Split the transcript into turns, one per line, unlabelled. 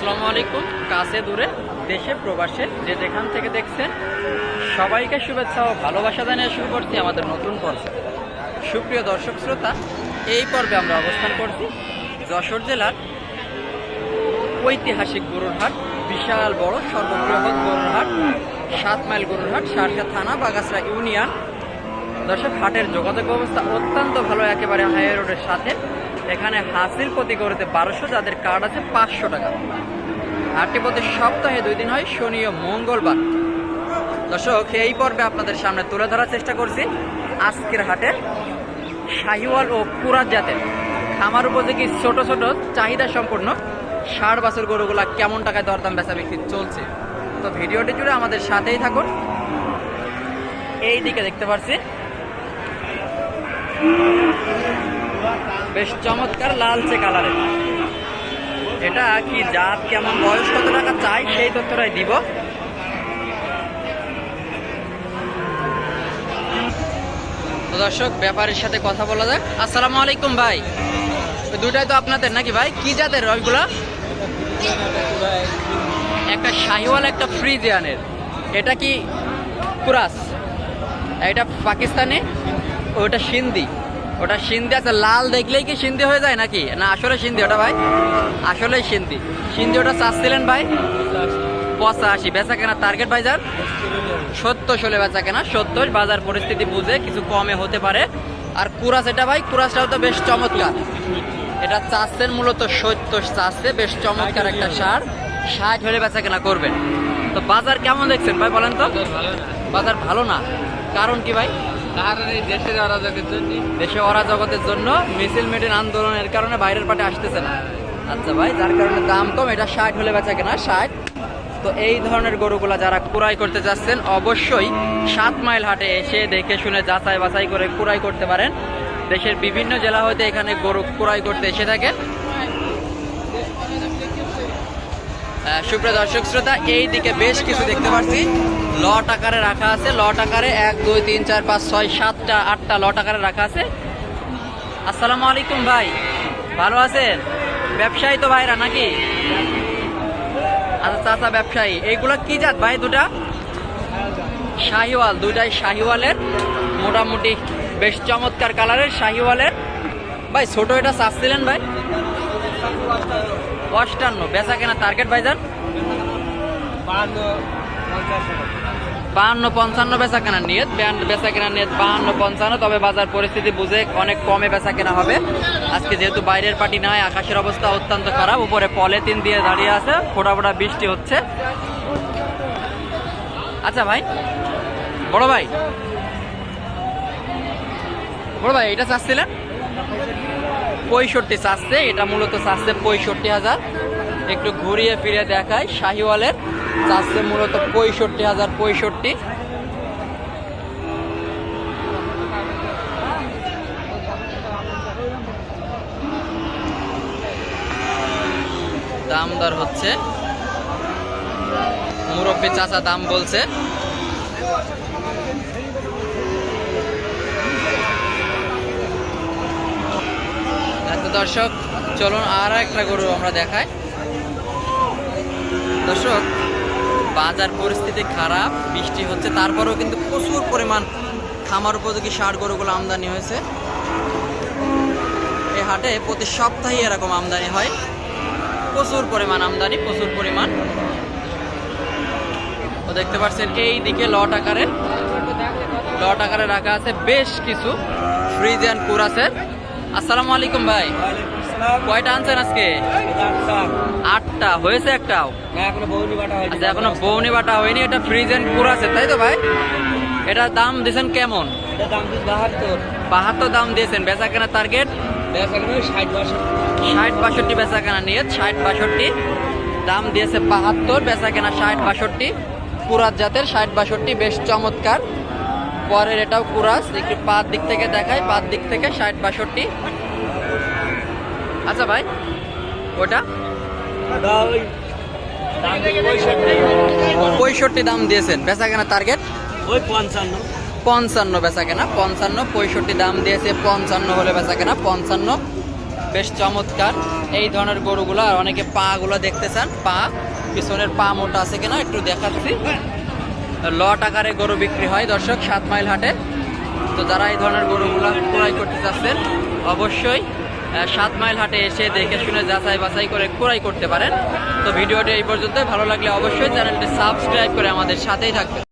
আসসালামু আলাইকুম। কাছে দূরে, দেশে, প্রবাসে, যে যেখান থেকে দেখছেন, সবাইকে শুভেচ্ছা ও ভালোবাসা জানিয়ে শুরু করছি আমাদের নতুন পর্ব। সুপ্রিয় দর্শক শ্রোতা, এই পর্বে আমরা অবস্থান করছি যশোর জেলার ঐতিহাসিক গরুর হাট বিশাল বড় সর্ববৃহৎ গরুর হাট সাত মাইল গরুর হাট সারসা থানা বাগাসরা ইউনিয়ন। দর্শক, হাটের যোগাযোগ ব্যবস্থা অত্যন্ত ভালো, একেবারে হাই রোডের সাথে। এখানে হাসিল প্রতি গরুতে বারোশো, যাদের কার্ড আছে পাঁচশো টাকা। হাটটি প্রতি সপ্তাহে দুই দিন হয়, শনি ও মঙ্গলবার। দর্শক, এই পর্বে আপনাদের সামনে তুলে ধরার চেষ্টা করছি। আজকের হাটে শাহিওয়াল ও কুরাত জাতের খামার উপযোগী ছোট ছোট চাহিদা সম্পূর্ণ ষাট বছর গরুগুলা কেমন টাকায় দরদাম বেচা বিক্রি চলছে? তো ভিডিওটি জুড়ে আমাদের সাথেই থাকুন। এই দিকে দেখতে পাচ্ছি বেশ চমৎকার লালচে কালারের এটা কি জাত কেমন? বয়স কত টাকা চাই সেই তথ্যটাই দিব। দর্শক, ব্যাপারের সাথে কথা বলা যাক। আসসালামু আলাইকুম ভাই। দুটাই তো আপনাদের নাকি ভাই? কি জাতের ওইগুলা একটা শাহিওয়াল, একটা ফ্রিজিয়ানের। এটা কি কুরাস? এটা পাকিস্তানি? ওটা সিন্ধি। ওটা সিন্ধি আছে, লাল দেখলেই কি সিন্ধি হয়ে যায় নাকি? না, আসলে সিন্ধি ওটা ভাই। আসলেই সিন্ধি। সিন্ধি ওটা চাচ্ছিলেন ভাই? পঁচাশি। বেচা কেনা টার্গেট বাজার সত্তর ষোলো বেচা কেনা। সত্তর, বাজার পরিস্থিতি বুঝে কিছু কমে হতে পারে। আর কুরাস এটা ভাই, কুরাসটাও তো বেশ চমৎকার। এটা চাচ্ছেন মূলত সত্তর চাচ্ছে, বেশ চমৎকার একটা সার। ষাট হলে বেচা কেনা করবেন। তো বাজার কেমন দেখছেন ভাই বলেন তো? বাজার ভালো না। কারণ কি ভাই?
দেশের অরাজকের জন্য।
দেশে অরাজকতের জন্য মিছিল মিটিং আন্দোলনের কারণে বাইরের পাটে আসতেছে না। আচ্ছা ভাই যার কারণে দাম কম এটা ষাট হলে বেচা কেনা ষাট। তো এই ধরনের গরুগুলা যারা কুড়াই করতে যাচ্ছেন অবশ্যই সাত মাইল হাটে এসে দেখে শুনে যাচাই বাছাই করে কুড়াই করতে পারেন। দেশের বিভিন্ন জেলা হতে এখানে গরু কুড়াই করতে এসে থাকে সুপ্রিয় দর্শক শ্রোতা, এই দিকে বেশ কিছু দেখতে পাচ্ছি লট আকারে রাখা আছে, লট আকারে এক, দুই, তিন, চার, পাঁচ, ছয়, সাতটা, আটটা লট আকারে রাখা আছে। আসসালামু আলাইকুম ভাই, ভালো আছেন? ব্যবসায়ী তো ভাইরা নাকি? আচ্ছা চাচা ব্যবসায়ী, এইগুলো কি জাত ভাই দুটা? শাহিওয়াল দুটাই শাহিওয়ালের, মোটামুটি বেশ চমৎকার কালারের শাহিওয়ালের। ভাই, ছোট এটা চাচ্ছিলেন ভাই? অষ্টান্ন। বেচা কেনা টার্গেট ভাইজান? বাহান্ন পঞ্চান্ন বেচা কেনা নিয়ে বেচা কেনা নিয়ে বাহান্ন পঞ্চান্ন। তবে বাজার পরিস্থিতি বুঝে অনেক কমে বেচা কেনা হবে। আজকে যেহেতু বাইরের পার্টি নয় আকাশের অবস্থা অত্যন্ত খারাপ। উপরে পলিথিন দিয়ে দাঁড়িয়ে আছে। ফোটা ফোটা বৃষ্টি হচ্ছে। আচ্ছা ভাই বড় ভাই। বড় ভাই এটা চাচ্ছিলেন? পঁয়ষট্টি চাচ্ছে, এটা মূলত চাচ্ছে পঁয়ষট্টি হাজার। একটু ঘুরিয়ে ফিরে দেখায় শাহিওয়ালের চাচ্ছে মূলত পঁয়ষট্টি হাজার, পঁয়ষট্টি। দাম দর হচ্ছে। মুরব্বী চাচা দাম বলছে। দর্শক, চলুন আর একটা গরু আমরা দেখাই। দর্শক, বাজার পরিস্থিতি খারাপ, বৃষ্টি হচ্ছে, তারপরেও কিন্তু প্রচুর পরিমাণ খামার উপযোগী সার গরুগুলো আমদানি হয়েছে। এই হাটে প্রতি সপ্তাহে এরকম আমদানি হয়। প্রচুর পরিমাণ আমদানি, প্রচুর পরিমাণ। তো দেখতে পাচ্ছেন, এই দিকে লট আকারে লট আকারে রাখা আছে বেশ কিছু। ফ্রিজ অ্যান্ড কুরাসের। আসসালামু আলাইকুম ভাই। কয়টা আনছেন আজকে? আটটা। হয়েছে একটাও?
হয়নি।
আচ্ছা এখনও বৌনি বাটা হয়নি। এটা ফ্রিজ এন্ড কুরাসে তাই তো ভাই? এটার দাম দিয়েছেন কেমন?
এটা বাহাত্তর।
দাম দিয়েছেন। বেচা কেনা টার্গেট
ষাট
বাষট্টি। বেচা কেনা নিয়ে ষাট বাষট্টি। দাম দিয়েছে বাহাত্তর বেচা কেনা ষাট বাষট্টি। কুরাস জাতের ষাট বাষট্টি বেশ চমৎকার। পরের এটাও কুরাস একটু পাত দিক থেকে দেখায় পাত দিক থেকে ষাট বাষট্টি। আচ্ছা ভাই ওটা?
ওই পঁয়ষট্টি
দাম দিয়েছেন বেচা কেনা টার্গেট
ওই পঞ্চান্ন।
পঞ্চান্ন বেচা কেনা পঞ্চান্ন পঁয়ষট্টি দাম দিয়েছে পঞ্চান্ন হলে বেচা কেনা পঞ্চান্ন। বেশ চমৎকার এই ধরনের গরুগুলো আর অনেকে পা গুলো দেখতে চান পা পিছনের পা মোটা আছে কিনা একটু দেখাচ্ছি। লট আকারে গরু বিক্রি হয় দর্শক, সাত মাইল হাটে। তো যারা এই ধরনের গরুগুলো ক্রয় করতে চাচ্ছেন, অবশ্যই সাত মাইল হাটে এসে দেখে শুনে যাচাই বাছাই করে ক্রয় করতে পারেন। তো ভিডিওটি এই পর্যন্ত ভালো লাগলে অবশ্যই চ্যানেলটি সাবস্ক্রাইব করে আমাদের সাথেই থাকবেন।